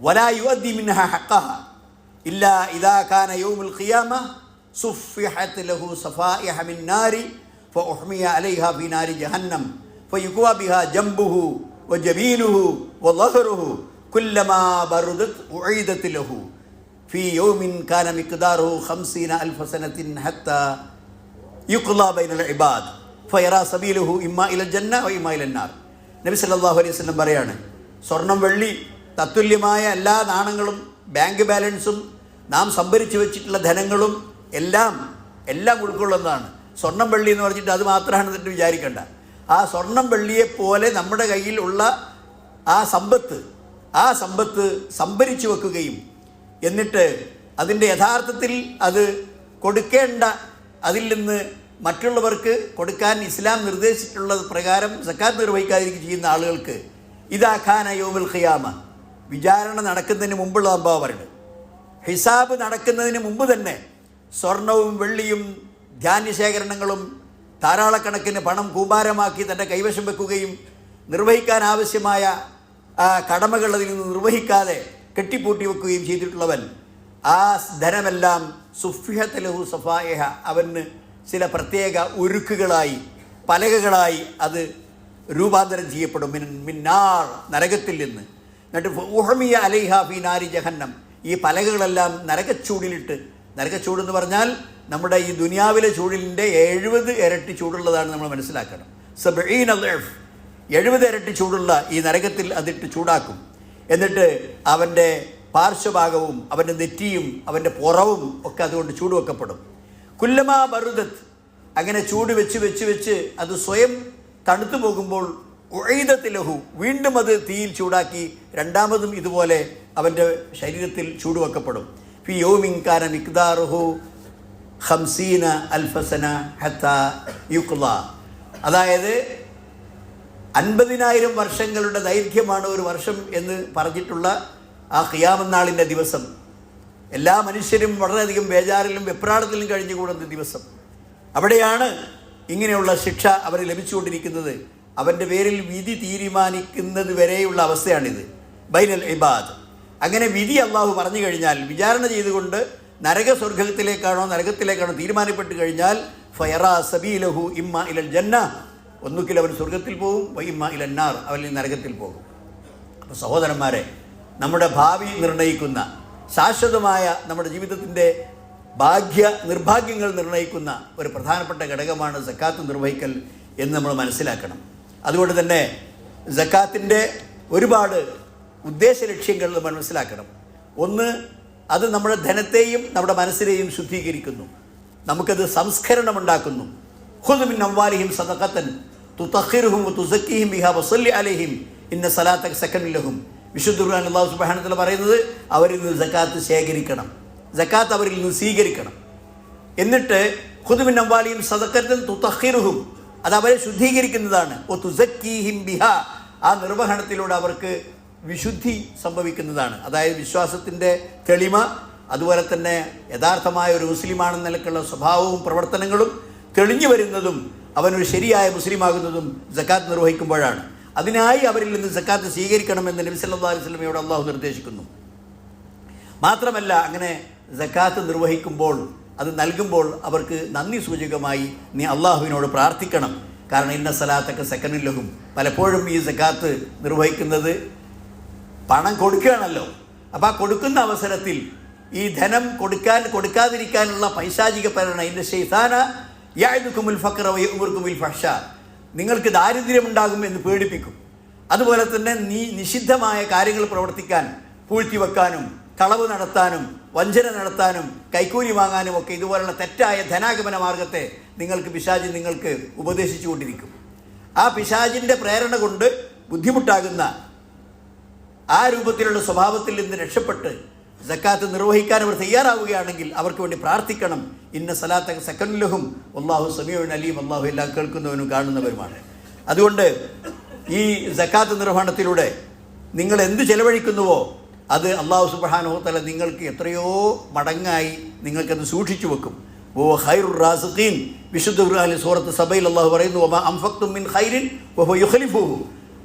വലാ യുഅദ്ദി മിൻഹ ഹഖഹ. ഇല്ലാ ഇദാ കാന യോമുൽ ഖിയാമ സുഫിഹത് ലഹു സഫായിഹ മിൻ നാരി ഫഉഹ്മിയ അലൈഹ ബി നാരി ജഹന്നം. ഫയുക്വ ബിഹ ജംബുഹു വജബീനുഹു വളഹറുഹു ലഹു. കാന ഹത്ത ഇമ്മ ജന്ന വ ഇമ്മ നബി സല്ലല്ലാഹു അലൈഹി വസല്ലം പറയാണ് സ്വർണം വെള്ളി തത്തുല്യമായ എല്ലാ നാണങ്ങളും ബാങ്ക് ബാലൻസും നാം സംഭരിച്ചു വെച്ചിട്ടുള്ള ധനങ്ങളും എല്ലാം എല്ലാം ഉൾക്കൊള്ളുന്നതാണ്. സ്വർണം വെള്ളി എന്ന് പറഞ്ഞിട്ട് അത് മാത്രമാണ് എന്നിട്ട് വിചാരിക്കേണ്ട. ആ സ്വർണം വെള്ളിയെപ്പോലെ നമ്മുടെ കയ്യിലുള്ള ആ സമ്പത്ത് ആ സമ്പത്ത് സംഭരിച്ചു വെക്കുകയും എന്നിട്ട് അതിന്റെ യഥാർത്ഥത്തിൽ അത് കൊടുക്കേണ്ട അതിൽ നിന്ന് മറ്റുള്ളവർക്ക് കൊടുക്കാൻ ഇസ്ലാം നിർദ്ദേശിച്ചിട്ടുള്ളത് പ്രകാരം സക്കാത്ത് നിർവഹിക്കാതിരിക്കുക ചെയ്യുന്ന ആളുകൾക്ക് ഇതാഖാന യോമുൽ ഖിയാമ. വിചാരണ നടക്കുന്നതിന് മുമ്പുള്ള സംഭവം പറയുന്നത് ഹിസാബ് നടക്കുന്നതിന് മുമ്പ് തന്നെ സ്വർണവും വെള്ളിയും ധാന്യശേഖരണങ്ങളും ധാരാളക്കണക്കിന് പണം കൂമ്പാരമാക്കി തന്റെ കൈവശം വെക്കുകയും നിർവഹിക്കാൻ ആവശ്യമായ ആ കടമകൾ അതിൽ നിന്ന് നിർവഹിക്കാതെ കെട്ടിപ്പൂട്ടി വെക്കുകയും ചെയ്തിട്ടുള്ളവൻ ആ ധനമെല്ലാം സുഫിഹത്തലഹു സഫായഹ അവന് ചില പ്രത്യേക ഉരുക്കുകളായി പലകകളായി അത് രൂപാന്തരം ചെയ്യപ്പെടും. മിൻ മിന്നാർ നരകത്തിൽ നിന്ന്. എന്നിട്ട് ഊഹമിയ അലൈഹ ഫി നാരി ജഹന്നം. ഈ പലകകളെല്ലാം നരകച്ചൂടിലിട്ട് നരകച്ചൂട് എന്ന് പറഞ്ഞാൽ നമ്മുടെ ഈ ദുനിയാവിലെ ചൂടിലിന്റെ എഴുപത് ഇരട്ടി ചൂടുള്ളതാണ് നമ്മൾ മനസ്സിലാക്കണം. സബീൻ അലേഫ് എഴുപത് ഇരട്ടി ചൂടുള്ള ഈ നരകത്തിൽ അതിട്ട് ചൂടാക്കും. എന്നിട്ട് അവന്റെ പാർശ്വഭാഗവും അവന്റെ നെറ്റിയും അവന്റെ പുറവും ഒക്കെ അതുകൊണ്ട് ചൂടുവെക്കപ്പെടും. കുല്ലമാ ബറുദത്ത്. അങ്ങനെ ചൂട് വെച്ച് വെച്ച് വെച്ച് അത് സ്വയം തണുത്തു പോകുമ്പോൾ ഉഴൈതത്തിലഹു വീണ്ടും അത് തീയിൽ ചൂടാക്കി രണ്ടാമതും ഇതുപോലെ അവന്റെ ശരീരത്തിൽ ചൂടുവെക്കപ്പെടും. ഫി യോമിങ്കാന മിക്താറുഹു ഹംസീന അൽഫസന ഹത്ത യുക്ല അതായത് അൻപതിനായിരം വർഷങ്ങളുടെ ദൈർഘ്യമാണ് ഒരു വർഷം എന്ന് പറഞ്ഞിട്ടുള്ള ആ ഖിയാമനാളിന്റെ ദിവസം. എല്ലാ മനുഷ്യരും വളരെയധികം ബേജാറിലും വെപ്രാളത്തിലും കഴിഞ്ഞുകൂടുന്ന ദിവസം. അവിടെയാണ് ഇങ്ങനെയുള്ള ശിക്ഷ അവർ ലഭിച്ചുകൊണ്ടിരിക്കുന്നത്. അവന്റെ പേരിൽ വിധി തീരുമാനിക്കുന്നത് വരെയുള്ള അവസ്ഥയാണിത്. ബൈനൽ ഇബാദ്. അങ്ങനെ വിധി അള്ളാഹു പറഞ്ഞു കഴിഞ്ഞാൽ വിചാരണ ചെയ്തുകൊണ്ട് നരക സ്വർഗത്തിലേക്കാണോ നരകത്തിലേക്കാണോ തീരുമാനപ്പെട്ട് കഴിഞ്ഞാൽ ഫയറ സബീലഹു ഇമ്മ ഇലൽ ജന്ന ഒന്നുകിൽ അവൻ സ്വർഗത്തിൽ പോകും വയ്യമ്മ ഇലന്നാർ അവൻ നരകത്തിൽ പോകും. അപ്പോൾ സഹോദരന്മാരെ നമ്മുടെ ഭാവി നിർണയിക്കുന്ന ശാശ്വതമായ നമ്മുടെ ജീവിതത്തിന്റെ ഭാഗ്യ നിർഭാഗ്യങ്ങൾ നിർണയിക്കുന്ന ഒരു പ്രധാനപ്പെട്ട ഘടകമാണ് സക്കാത്ത് നിർവഹിക്കൽ എന്ന് നമ്മൾ മനസ്സിലാക്കണം. അതുകൊണ്ട് തന്നെ സക്കാത്തിന്റെ ഒരുപാട് ഉദ്ദേശ ലക്ഷ്യങ്ങൾ നമ്മൾ മനസ്സിലാക്കണം. ഒന്ന് അത് നമ്മുടെ ധനത്തെയും നമ്മുടെ മനസ്സിനെയും ശുദ്ധീകരിക്കുന്നു. നമുക്കത് സംസ്കരണമുണ്ടാക്കുന്നു. ഖുദ് അമ്വാലിഹിം സദഖത്തൻ തുതഖിറുഹും തുസക്കിഹിം ബിഹാ വസല്ലി അലൈഹിം ഇന്ന സലാത്തക സക്കനുലഹും വിശുദ്ധ ഖുർആൻ സുബ്ഹാനഹു വ പറയുന്നത് അവരിൽ നിന്ന് സക്കാത്ത് ശേഖരിക്കണം. സക്കാത്ത് അവരിൽ നിന്ന് സ്വീകരിക്കണം. എന്നിട്ട് ഖുദുമിൻ അമ്പാലിയും സദക്കത്തും തുതഹിറുഹും അത് അവരെ ശുദ്ധീകരിക്കുന്നതാണ്. ഒ തുസക്കീഹിം ബിഹ ആ നിർവഹണത്തിലൂടെ അവർക്ക് വിശുദ്ധി സംഭവിക്കുന്നതാണ്. അതായത് വിശ്വാസത്തിന്റെ തെളിമ അതുപോലെ തന്നെ യഥാർത്ഥമായ ഒരു മുസ്ലിമാണെന്ന നിലക്കുള്ള സ്വഭാവവും പ്രവർത്തനങ്ങളും തെളിഞ്ഞു വരുന്നതും അവനൊരു ശരിയായ മുസ്ലിമാകുന്നതും ജക്കാത്ത് നിർവഹിക്കുമ്പോഴാണ്. അതിനായി അവരിൽ നിന്ന് ജക്കാത്ത് സ്വീകരിക്കണമെന്ന് നബി സല്ലാ അലൈഹി വസല്ലമയോട് അള്ളാഹു നിർദ്ദേശിക്കുന്നു. മാത്രമല്ല അങ്ങനെ ജക്കാത്ത് നിർവഹിക്കുമ്പോൾ അത് നൽകുമ്പോൾ അവർക്ക് നന്ദി സൂചകമായി നീ അള്ളാഹുവിനോട് പ്രാർത്ഥിക്കണം. കാരണം ഇന്ന സ്ഥലത്തൊക്കെ സെക്കൻഡിലഹും പലപ്പോഴും ഈ ജക്കാത്ത് നിർവഹിക്കുന്നത് പണം കൊടുക്കുകയാണല്ലോ. അപ്പോൾ ആ കൊടുക്കുന്ന അവസരത്തിൽ ഈ ധനം കൊടുക്കാൻ കൊടുക്കാതിരിക്കാനുള്ള പൈശാചിക പ്രേരണ ഇന്ന ഷെയ്താന യാഴുക്കുമുൽ ഫക്ര ഉമുർക്കുമുൽ ഫഷ നിങ്ങൾക്ക് ദാരിദ്ര്യമുണ്ടാകും എന്ന് പേടിപ്പിക്കും. അതുപോലെ തന്നെ നീ നിഷിദ്ധമായ കാര്യങ്ങൾ പ്രവർത്തിക്കാൻ പൂഴ്ത്തിവെക്കാനും കളവ് നടത്താനും വഞ്ചന നടത്താനും കൈക്കൂലി വാങ്ങാനും ഒക്കെ ഇതുപോലുള്ള തെറ്റായ ധനാഗമന മാർഗത്തെ നിങ്ങൾക്ക് പിശാജി നിങ്ങൾക്ക് ഉപദേശിച്ചു കൊണ്ടിരിക്കും ആ പിശാജിന്റെ പ്രേരണ കൊണ്ട് ബുദ്ധിമുട്ടാകുന്ന ആ രൂപത്തിലുള്ള സ്വഭാവത്തിൽ നിന്ന് രക്ഷപ്പെട്ട് സക്കാത്ത് നിർവഹിക്കാൻ അവർ തയ്യാറാവുകയാണെങ്കിൽ അവർക്ക് വേണ്ടി പ്രാർത്ഥിക്കണം. ഇന്ന സലാത്ത സെക്കൻഡിലഹും അള്ളാഹു സമീവൻ അലിയും അള്ളാഹു എല്ലാം കേൾക്കുന്നവനും കാണുന്നവരുമാണ്. അതുകൊണ്ട് ഈ ജക്കാത്ത് നിർവഹണത്തിലൂടെ നിങ്ങൾ എന്ത് ചെലവഴിക്കുന്നുവോ അത് അള്ളാഹു സുബാനുഹത്തല നിങ്ങൾക്ക് എത്രയോ മടങ്ങായി നിങ്ങൾക്കത് സൂക്ഷിച്ചു വെക്കും. ഓ ഹൈറു റാസുദ്ദീൻ വിശുദ്ധ ഖുർആാനിൽ സൂറത്ത് സഭയിൽ അള്ളാഹു പറയുന്നു ഒമ അംഫക്തും മിൻ ഹൈരിൻ വഹു യുഹലിഫു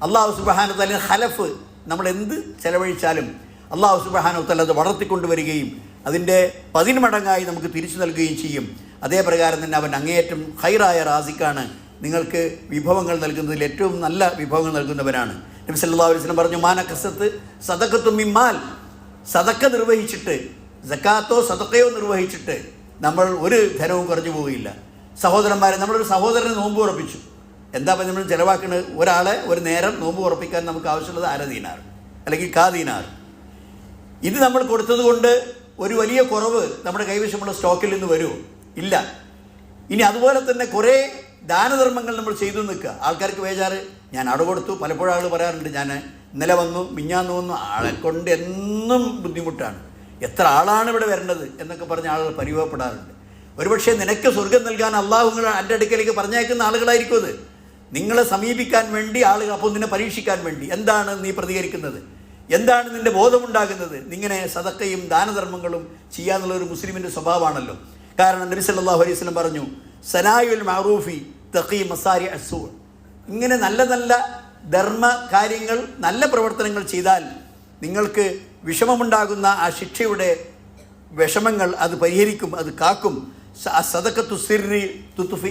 അള്ളാഹു സുബഹാനു തല ഹലഫ് നമ്മൾ എന്ത് ചെലവഴിച്ചാലും അള്ളാഹു സുബഹാനു തല അത് വളർത്തിക്കൊണ്ടുവരികയും അതിന്റെ പതിന്മടങ്ങായി നമുക്ക് തിരിച്ചു നൽകുകയും ചെയ്യും. അതേപ്രകാരം തന്നെ അവൻ അങ്ങേയറ്റം ഹൈറായ റാസിക്കാണ്. നിങ്ങൾക്ക് വിഭവങ്ങൾ നൽകുന്നതിൽ ഏറ്റവും നല്ല വിഭവങ്ങൾ നൽകുന്നവനാണ്. നബി സല്ലാ വസ്ലം പറഞ്ഞു മാനക്കസത്ത് സതക്കത്തും ഇമ്മാൽ സദക്ക നിർവഹിച്ചിട്ട് സക്കാത്തോ സതക്കയോ നിർവഹിച്ചിട്ട് നമ്മൾ ഒരു ധനവും കുറഞ്ഞു പോവുകയില്ല. സഹോദരന്മാരെ നമ്മളൊരു സഹോദരനെ നോമ്പ് ഉറപ്പിച്ചു. എന്താ നമ്മൾ ചിലവാക്കുന്നത് ഒരാളെ ഒരു നേരം നോമ്പ് ഉറപ്പിക്കാൻ നമുക്ക് ആവശ്യമുള്ളത് അര അല്ലെങ്കിൽ കാ ദീനാർ ഇത് നമ്മൾ കൊടുത്തത് കൊണ്ട് ഒരു വലിയ കുറവ് നമ്മുടെ കൈവശമുള്ള സ്റ്റോക്കിൽ നിന്ന് വരുമോ ഇല്ല. ഇനി അതുപോലെ തന്നെ കുറേ ദാനധർമ്മങ്ങൾ നമ്മൾ ചെയ്തു നിൽക്കുക. ആൾക്കാർക്ക് വേജാറ്. ഞാൻ അവിടെ കൊടുത്തു. പലപ്പോഴും ആൾ പറയാറുണ്ട് ഞാൻ ഇന്നലെ വന്നു മിഞ്ഞാന്ന് വന്നു. ആളെ കൊണ്ട് എന്നും ബുദ്ധിമുട്ടാണ്. എത്ര ആളാണ് ഇവിടെ വരേണ്ടത്? എന്നൊക്കെ പറഞ്ഞ് ആളുകൾ പരിഭവപ്പെടാറുണ്ട്. ഒരുപക്ഷെ നിനക്ക് സ്വർഗം നൽകാൻ അള്ളാഹുങ്ങൾ എന്റെ അടുക്കലേക്ക് പറഞ്ഞേക്കുന്ന ആളുകളായിരിക്കും അത്. നിങ്ങളെ സമീപിക്കാൻ വേണ്ടി ആളുകൾ അപ്പോൾ നിന്നെ പരീക്ഷിക്കാൻ വേണ്ടി. എന്താണ് നീ പ്രതികരിക്കുന്നത്? എന്താണ് നിന്റെ ബോധമുണ്ടാകുന്നത്? നിങ്ങനെ സദക്കയും ദാനധർമ്മങ്ങളും ചെയ്യാന്നുള്ള ഒരു മുസ്ലിമിന്റെ സ്വഭാവമാണല്ലോ. കാരണം നബി സല്ലല്ലാഹു അലൈഹി വസല്ലം പറഞ്ഞു സനായുൽ മാറൂഫി തഖി മസാരി അസൂർ ഇങ്ങനെ നല്ല നല്ല ധർമ്മ കാര്യങ്ങൾ നല്ല പ്രവർത്തനങ്ങൾ ചെയ്താൽ നിങ്ങൾക്ക് വിഷമമുണ്ടാകുന്ന ആ ശിക്ഷയുടെ വിഷമങ്ങൾ അത് പരിഹരിക്കും അത് കാക്കും. സദക്കത്തു സിറി തുത്തുഫി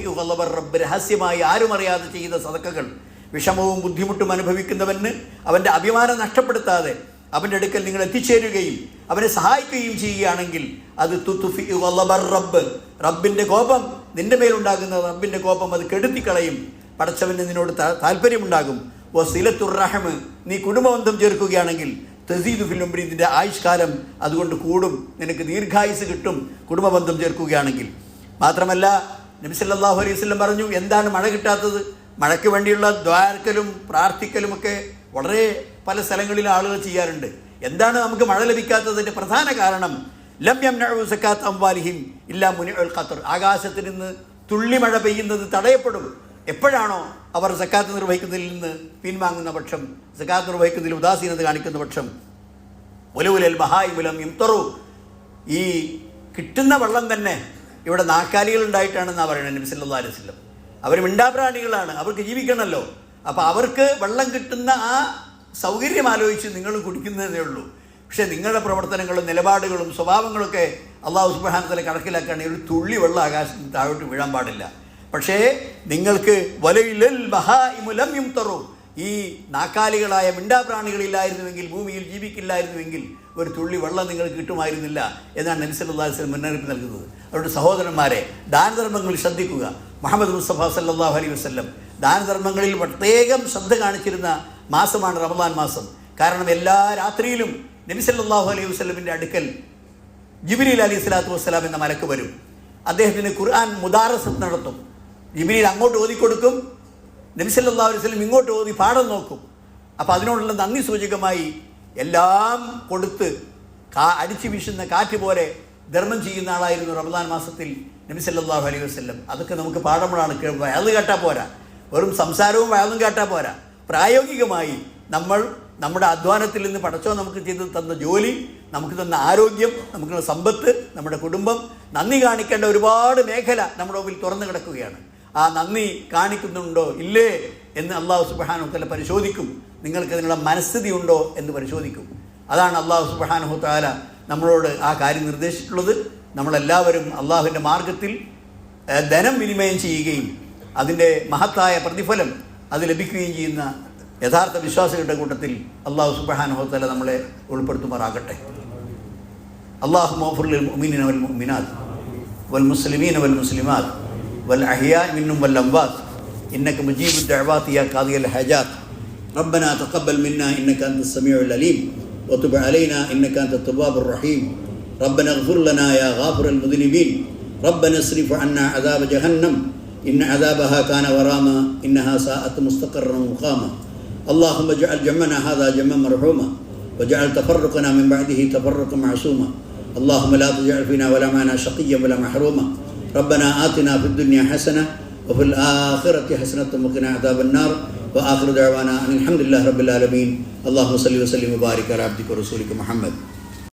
റബ്ബ് രഹസ്യമായി ആരും അറിയാതെ ചെയ്യുന്ന സദക്കകൾ വിഷമവും ബുദ്ധിമുട്ടും അനുഭവിക്കുന്നവന് അവന്റെ അഭിമാനം നഷ്ടപ്പെടുത്താതെ അവന്റെ അടുക്കൽ നിങ്ങൾ എത്തിച്ചേരുകയും അവനെ സഹായിക്കുകയും ചെയ്യുകയാണെങ്കിൽ അത് തുത്തുഫി റബ്ബ്. റബ്ബിന്റെ കോപം നിന്റെ മേലുണ്ടാകുന്ന റബ്ബിന്റെ കോപം അത് കെടുത്തിക്കളയും. പടച്ചവന് നിന്നോട് താല്പര്യമുണ്ടാകും ഓ സിലത്തുറഹമ് നീ കുടുംബബന്ധം ചേർക്കുകയാണെങ്കിൽ തസീദ് ഫിലുംബരി ഇതിന്റെ ആയുഷ്കാലം അതുകൊണ്ട് കൂടും. നിനക്ക് ദീർഘായുസ് കിട്ടും കുടുംബബന്ധം ചേർക്കുകയാണെങ്കിൽ. മാത്രമല്ല നബിസല്ലാഹു അലൈഹി വസല്ലം പറഞ്ഞു എന്താണ് മഴ കിട്ടാത്തത്? മഴയ്ക്ക് വേണ്ടിയുള്ള ദ്വാരക്കലും പ്രാർത്ഥിക്കലുമൊക്കെ വളരെ പല സ്ഥലങ്ങളിൽ ആളുകൾ ചെയ്യാറുണ്ട്. എന്താണ് നമുക്ക് മഴ ലഭിക്കാത്തതിന്റെ പ്രധാന കാരണം? ലം യംനഉ സക്കാത്ത് അംവാലിഹിം ഇല്ലാ മുനിഉൽ ഖത്തർ ആകാശത്തിൽ നിന്ന് തുള്ളി മഴ പെയ്യുന്നത് തടയപ്പെടും. എപ്പോഴാണോ അവർ സക്കാത്ത് നിർവഹിക്കുന്നതിൽ നിന്ന് പിൻവാങ്ങുന്ന പക്ഷം സക്കാത്ത് നിർവഹിക്കുന്നതിൽ ഉദാസീനത കാണിക്കുന്ന പക്ഷം ഒലുവുലൽ മഹായിമുലം ഇംതറു ഈ കിട്ടുന്ന വെള്ളം തന്നെ ഇവിടെ നാക്കാലികൾ ഉണ്ടായിട്ടാണെന്നാണ് പറയുന്നത് നബി സല്ലല്ലാഹു അലൈഹി വസല്ലം. അവർ മിണ്ടാപ്രാണികളാണ്. അവർക്ക് ജീവിക്കണമല്ലോ അപ്പോൾ അവർക്ക് വെള്ളം കിട്ടുന്ന ആ സൗകര്യം ആലോചിച്ച് നിങ്ങൾ കുടിക്കുന്നതേ ഉള്ളൂ. പക്ഷേ നിങ്ങളുടെ പ്രവർത്തനങ്ങളും നിലപാടുകളും സ്വഭാവങ്ങളൊക്കെ അള്ളാഹു സുബ്ഹാനഹു കണക്കിലാക്കുകയാണെങ്കിൽ ഒരു തുള്ളി വെള്ളം ആകാശത്ത് നിന്ന് താഴോട്ട് വീഴാൻ പാടില്ല. പക്ഷേ നിങ്ങൾക്ക് വലയിലൽ മഹാ ഇമുലം യും യുംതറു ഈ നാക്കാലികളായ മിണ്ടാപ്രാണികളില്ലായിരുന്നുവെങ്കിൽ ഭൂമിയിൽ ജീവിക്കില്ലായിരുന്നുവെങ്കിൽ ഒരു തുള്ളി വെള്ളം നിങ്ങൾക്ക് കിട്ടുമായിരുന്നില്ല എന്നാണ് നബി സല്ലല്ലാഹു അലൈഹി വസല്ലം മുന്നറിയിപ്പ് നൽകുന്നത്. അവരുടെ സഹോദരന്മാരെ ദാനധർമ്മങ്ങൾ ശ്രദ്ധിക്കുക. മുഹമ്മദ് മുസ്തഫ സല്ലല്ലാഹു അലൈ വസല്ലം ദാനധർമ്മങ്ങളിൽ പ്രത്യേകം ശ്രദ്ധ കാണിച്ചിരുന്ന മാസമാണ് റമദാൻ മാസം. കാരണം എല്ലാ രാത്രിയിലും നബി സല്ലല്ലാഹു അലൈഹി വസ്ലമിന്റെ അടുക്കൽ ജിബിലി അലി സ്വലാത്തു വസ്സലാം എന്ന മലക്ക് വരും. അദ്ദേഹത്തിന് ഖുർആൻ മുദാറസ് നടത്തും. ജിബിലിയിൽ അങ്ങോട്ട് ഓതിക്കൊടുക്കും നബിസല്ലാ വസ്ലം ഇങ്ങോട്ട് ഓതി പാഠം നോക്കും. അപ്പോൾ അതിനോടുള്ള നന്ദി സൂചകമായി എല്ലാം കൊടുത്ത് കാ അടിച്ചു വീശുന്ന കാറ്റ് പോലെ ധർമ്മം ചെയ്യുന്ന ആളായിരുന്നു റമദാൻ മാസത്തിൽ നബി സല്ലല്ലാഹു അലൈഹി വസല്ലം. അതൊക്കെ നമുക്ക് പാഠങ്ങളാണ് വയൽ കേട്ടാൽ പോരാ. വെറും സംസാരവും വയലും കേട്ടാൽ പോരാ. പ്രായോഗികമായി നമ്മൾ നമ്മുടെ അധ്വാനത്തിൽ നിന്ന് പടച്ചോ നമുക്ക് ചെയ്ത് തന്ന ജോലി നമുക്ക് തന്ന ആരോഗ്യം നമുക്കുള്ള സമ്പത്ത് നമ്മുടെ കുടുംബം നന്ദി കാണിക്കേണ്ട ഒരുപാട് മേഖല നമ്മുടെ മുമ്പിൽ തുറന്നു കിടക്കുകയാണ്. ആ നന്ദി കാണിക്കുന്നുണ്ടോ? ഇല്ലേ? എന്ന് അള്ളാഹു സുബാനുത്തല പരിശോധിക്കും നിങ്ങൾക്ക് അതിനുള്ള മനസ്ഥിതി ഉണ്ടോ എന്ന് പരിശോധിക്കും. അതാണ് അള്ളാഹു സുബാനുഹുത്താല നമ്മളോട് ആ കാര്യം നിർദ്ദേശിച്ചിട്ടുള്ളത്. നമ്മളെല്ലാവരും അള്ളാഹുവിന്റെ മാർഗത്തിൽ ധനം വിനിമയം ചെയ്യുകയും അതിന്റെ മഹത്തായ പ്രതിഫലം അത് ലഭിക്കുകയും ചെയ്യുന്ന യഥാർത്ഥ വിശ്വാസികളുടെ കൂട്ടത്തിൽ അള്ളാഹു സുബഹാനുഹത്തല നമ്മളെ ഉൾപ്പെടുത്തുമാറാകട്ടെ. അള്ളാഹു മോഫുൽ മുഅ്മിനീന വൽ മുഅ്മിനാത്ത് വൽ മുസ്ലിമീന വൽ മുസ്ലിമാത്ത് والأحياء منهم والأموات. إنك مجيب الدعوات يا قاضي الحاجات. ربنا تقبل منا إنك أنت السميع العليم. وتب علينا إنك أنت التواب الرحيم. ربنا اغفر لنا يا غافر المذنبين. ربنا اصرف عنا عذاب جهنم. إن عذابها كان غراما إنها ساءت مستقرا مقاما. اللهم اجعل جمعنا هذا جمعا مرحوما. واجعل تفرقنا من بعده تفرقا معصوما. اللهم لا تجعل فينا ولا معنا شقيا ولا محروما. ربنا آتنا في الدنيا حسنة وفي الآخرة حسنة وقنا عذاب النار وآخر دعوانا أن الحمد لله رب العالمين. اللهم صل وسلم وبارك على عبدك ورسولك محمد.